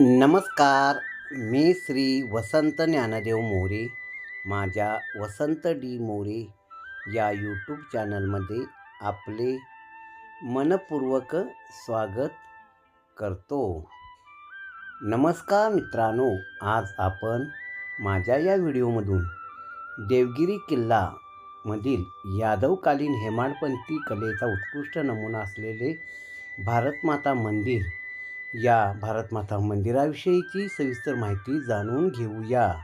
नमस्कार मी श्री वसंत ज्ञानदेव मोरे माझ्या वसंत डी मोरे या यूट्यूब चॅनलमध्ये आपले मनपूर्वक स्वागत करतो. नमस्कार मित्रांनो आज आपण माझ्या या व्हिडिओमधून देवगिरी किल्लामधील यादवकालीन हेमाडपंथी कलेचा उत्कृष्ट नमुना असलेले भारतमाता मंदिर या भारतमाता मंदिराविषयीची सविस्तर माहिती जाणून घेऊया.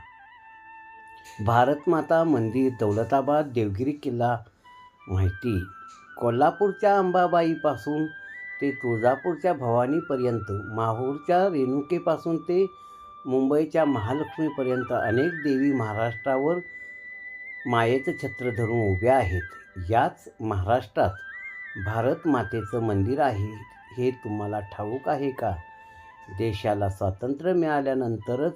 भारतमाता मंदिर दौलताबाद देवगिरी किल्ला माहिती. कोल्हापूरच्या अंबाबाईपासून ते तुळजापूरच्या भवानीपर्यंत माहूरच्या रेणुकेपासून ते मुंबईच्या महालक्ष्मीपर्यंत अनेक देवी महाराष्ट्रावर मायेचं छत्र धरून उभ्या आहेत. याच महाराष्ट्रात भारत मातेचं मंदिर आहे. हे तुम्हाला ठाऊक आहे का? देशाला स्वातंत्र्य मिळाल्यानंतरच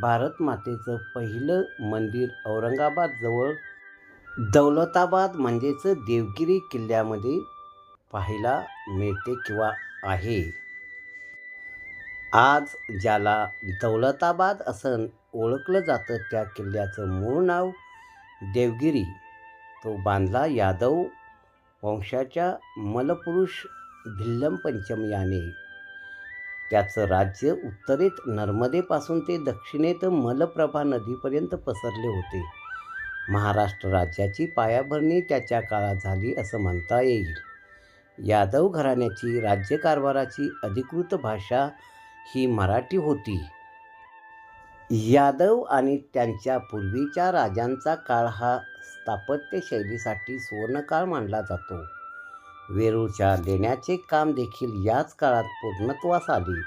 भारत मातेचं पहिलं मंदिर औरंगाबादजवळ दौलताबाद म्हणजेच देवगिरी किल्ल्यामध्ये पाहायला मिळते किंवा आहे. आज ज्याला दौलताबाद असं ओळखलं जातं त्या किल्ल्याचं मूळ नाव देवगिरी. तो बांधला यादव वंशाच्या मलपुरुष भिल्लम पंचम याने. त्याचं राज्य उत्तरेत नर्मदेपासून ते दक्षिणेत मलप्रभा नदीपर्यंत पसरले होते. महाराष्ट्र राज्याची पायाभरणी त्याच्या काळात झाली असं म्हणता येईल. यादव घराण्याची राज्यकारभाराची अधिकृत भाषा ही मराठी होती. यादव आणि त्यांच्या पूर्वीच्या राजांचा काळ हा स्थापत्यशैलीसाठी सुवर्णकाळ मानला जातो. वेरूळच्या लेण्याचे काम देखील याच काळात पूर्णत्वास आले.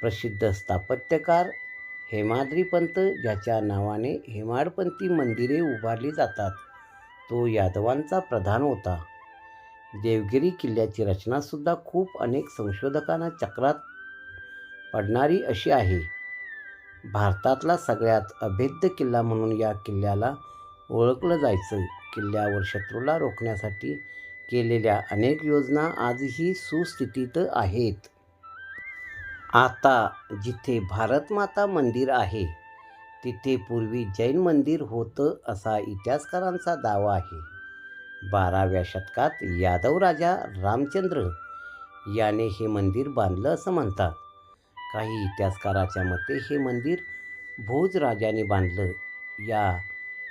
प्रसिद्ध स्थापत्यकार हेमाद्रीपंत ज्याच्या नावाने हेमाडपंथी मंदिरे उभारली जातात तो यादवांचा प्रधान होता. देवगिरी किल्ल्याची रचनासुद्धा खूप अनेक संशोधकांना चक्रात पडणारी अशी आहे. भारतातला सगळ्यात अभेद्य किल्ला म्हणून या किल्ल्याला ओळखलं जायचं. किल्ल्यावर शत्रूला रोखण्यासाठी केलेल्या अनेक योजना आजही सुस्थितीत आहेत. आता जिथे भारतमाता मंदिर आहे तिथे पूर्वी जैन मंदिर होतं असा इतिहासकारांचा दावा आहे. बाराव्या शतकात यादव राजा रामचंद्र याने हे मंदिर बांधलं असं म्हणतात. काही इतिहासकाराच्या मते हे मंदिर भोज राजाने बांधलं. या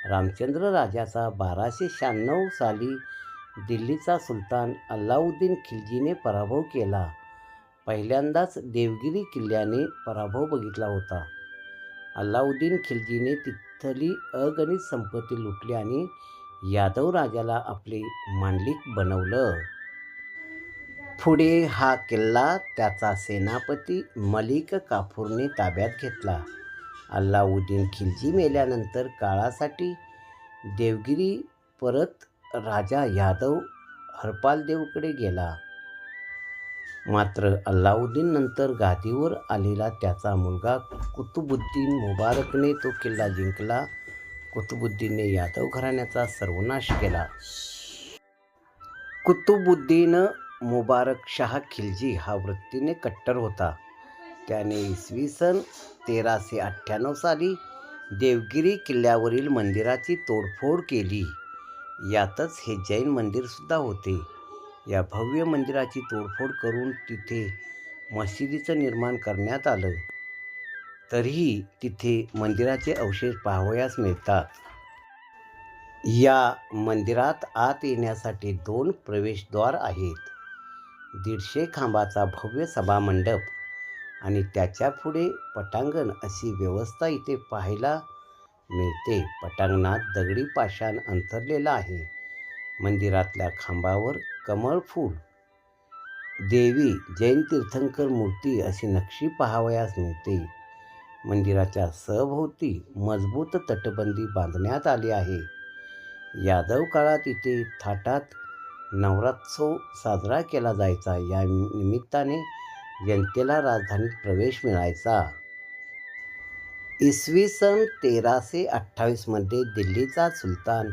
रामचंद्र राजाचा बाराशे शहाण्णव साली दिल्लीचा सुलतान अल्लाउद्दीन खिलजीने पराभव केला. पहिल्यांदाच देवगिरी किल्ल्याने पराभव बघितला होता. अल्लाउद्दीन खिलजीने तिथली अगणित संपत्ती लुटली आणि यादव राजाला आपले मांडलिक बनवलं. पुढे हा किल्ला त्याचा सेनापती मलिक काफूरने ताब्यात घेतला. अल्लाउद्दीन खिलजी मेल्यानंतर काळासाठी देवगिरी परत राजा यादव हरपालदेवकडे गेला. मात्र अल्लाउद्दीन नंतर गादीवर आलेला त्याचा मुलगा कुतुबुद्दीन मुबारकने तो किल्ला जिंकला. कुतुबुद्दीनने यादव घराण्याचा सर्वनाश केला. कुतुबुद्दीन मुबारक शाह खिलजी हा वृत्तीने कट्टर होता. त्याने इसवी सन तेराशे अठ्ठ्याण्णव साली देवगिरी किल्ल्यावरील मंदिराची तोडफोड केली. यातच हे जैन मंदिरसुद्धा होते. या भव्य मंदिराची तोडफोड करून तिथे मशिदीचं निर्माण करण्यात आलं. तरीही तिथे मंदिराचे अवशेष पाहावयास मिळतात. या मंदिरात आत येण्यासाठी दोन प्रवेशद्वार आहेत. दीडशे खांबाचा भव्य सभामंडप आणि त्याच्या पुढे पटांगण अशी व्यवस्था इथे पाहायला मिळते. पटांगणात दगडी पाषाण अंतरलेलं आहे. मंदिरातल्या खांबावर कमळ फूल. देवी जैन तीर्थंकर मूर्ती अशी नक्षी पाहावयास मिळते. मंदिराच्या सभोवती मजबूत तटबंदी बांधण्यात आली आहे. यादव काळात इथे थाटात नवरात्रोत्सव साजरा केला जायचा. या निमित्ताने जनतेला राजधानीत प्रवेश मिळायचा. इसवी सन तेराशे अठ्ठावीसमध्ये दिल्लीचा सुलतान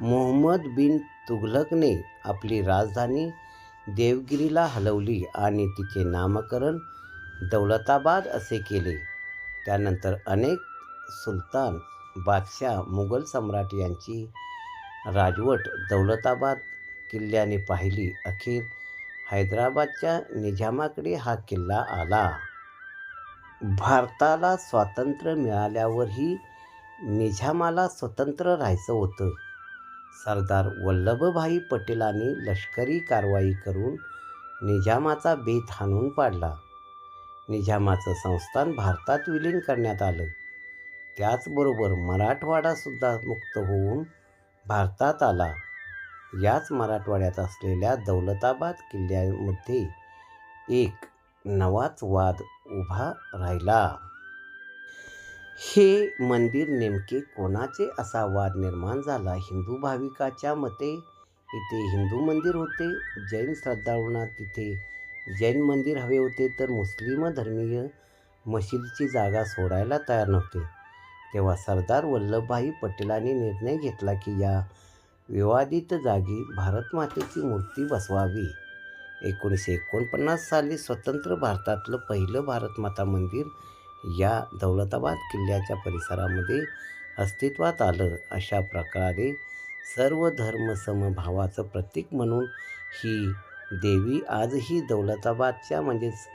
मोहम्मद बिन तुघलकने आपली राजधानी देवगिरीला हलवली आणि तिचे नामकरण दौलताबाद असे केले. त्यानंतर अनेक सुलतान बादशाह मुघल सम्राट यांची राजवट दौलताबाद किल्ल्याने पाहिली. अखेर हैदराबादच्या निजामाकडे हा किल्ला आला. भारताला स्वातंत्र्य मिळाल्यावरही निझामाला स्वतंत्र राहायचं होतं. सरदार वल्लभभाई पटेलांनी लष्करी कारवाई करून निजामाचा बेत हाणून पाडला. निजामाचं संस्थान भारतात विलीन करण्यात आलं. त्याचबरोबर मराठवाडासुद्धा मुक्त होऊन भारतात आला. याच मराठवाड्यात असलेल्या दौलताबाद किल्ल्यामध्ये एक नवाच वाद उभा राहिला. हे मंदिर नेमके कोणाचे असा वाद निर्माण झाला? हिंदू भाविकाच्या मते इथे हिंदू मंदिर होते जैन श्रद्धाळूंना तिथे जैन मंदिर हवे होते तर मुस्लिम धर्मीय मशिदीची जागा सोडायला तयार नव्हते. तेव्हा सरदार वल्लभभाई पटेलांनी निर्णय घेतला की या विवादित जागी भारतमातेची मूर्ती बसवावी. एकोणीसशे एकोणपन्नास साली स्वतंत्र भारतातलं पहिलं भारतमाता मंदिर या दौलताबाद किल्ल्याच्या परिसरामध्ये अस्तित्वात आलं. अशा प्रकारे सर्व धर्म समभावाचं प्रतीक म्हणून ही देवी आजही दौलताबादच्या म्हणजेच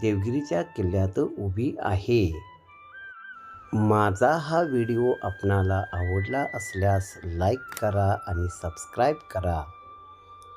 देवगिरीच्या किल्ल्यात उभी आहे. माझा हा व्हिडिओ आपणाला आवडला असल्यास लाईक करा आणि सबस्क्राईब करा.